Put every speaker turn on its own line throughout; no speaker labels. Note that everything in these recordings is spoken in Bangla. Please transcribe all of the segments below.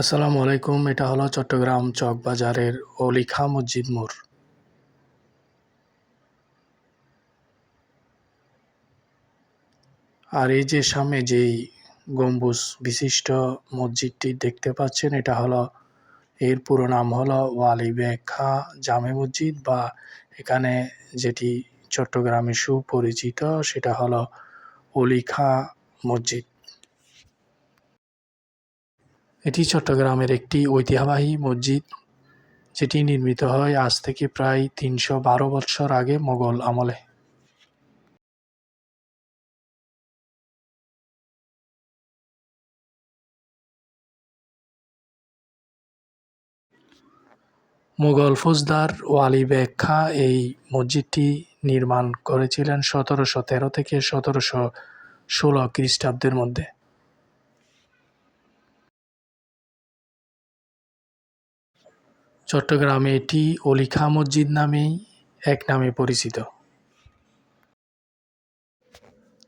আসসালামু আলাইকুম, এটা হলো চট্টগ্রাম চকবাজারের অলিখা মসজিদ মোড়। আর এই যে সামনে যেই গম্বুজ বিশিষ্ট মসজিদটি দেখতে পাচ্ছেন, এটা হলো, এর পুরো নাম হলো ওয়ালি খা জামে মসজিদ বা এখানে যেটি চট্টগ্রামে সুপরিচিত, সেটা হলো অলিখা মসজিদ। এটি চট্টগ্রামের একটি ঐতিহ্যবাহী মসজিদ, যেটি নির্মিত হয় আজ থেকে প্রায় তিনশো বারো বৎসর আগে মোগল আমলে। মুঘল ফৌজদার ওয়ালি বেগ খা এই মসজিদটি নির্মাণ করেছিলেন সতেরোশো তেরো থেকে সতেরোশো ষোলো খ্রিস্টাব্দের মধ্যে। চট্টগ্রামে এটি অলিখা মসজিদ নামেই এক নামে পরিচিত।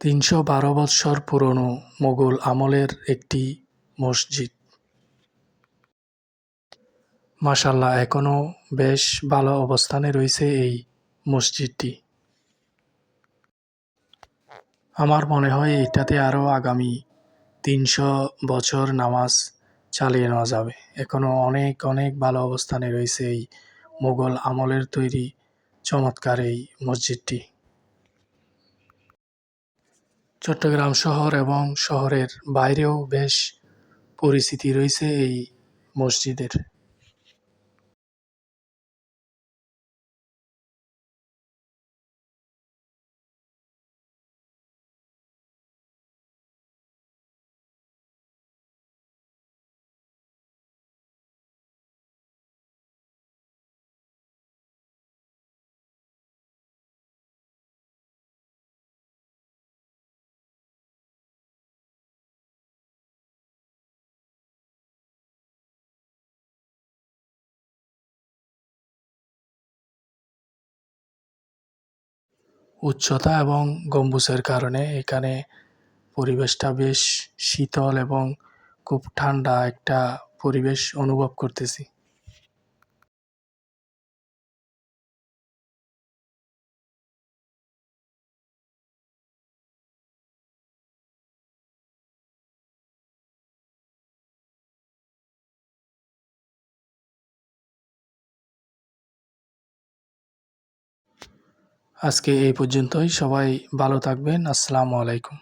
তিনশো বারো বৎসর পুরনো মোগল আমলের একটি মসজিদ। মাসাল্লাহ এখনও বেশ ভালো অবস্থানে রয়েছে এই মসজিদটি। আমার মনে হয় এটাতে আরও আগামী তিনশো বছর নামাজ চালিয়ে নেওয়া যাবে। এখনও অনেক অনেক ভালো অবস্থানে রয়েছে এই মোগল আমলের তৈরি চমৎকার এই মসজিদটি। চট্টগ্রাম শহর এবং শহরের বাইরেও বেশ পরিস্থিতি রয়েছে এই মসজিদের। উচ্চতা এবং গম্বুজের কারণে এখানে পরিবেশটা বেশ শীতল এবং খুব ঠান্ডা একটা পরিবেশ অনুভব করতেছি। আজকে এই পর্যন্তই। সবাই ভালো থাকবেন। আসসালামু আলাইকুম।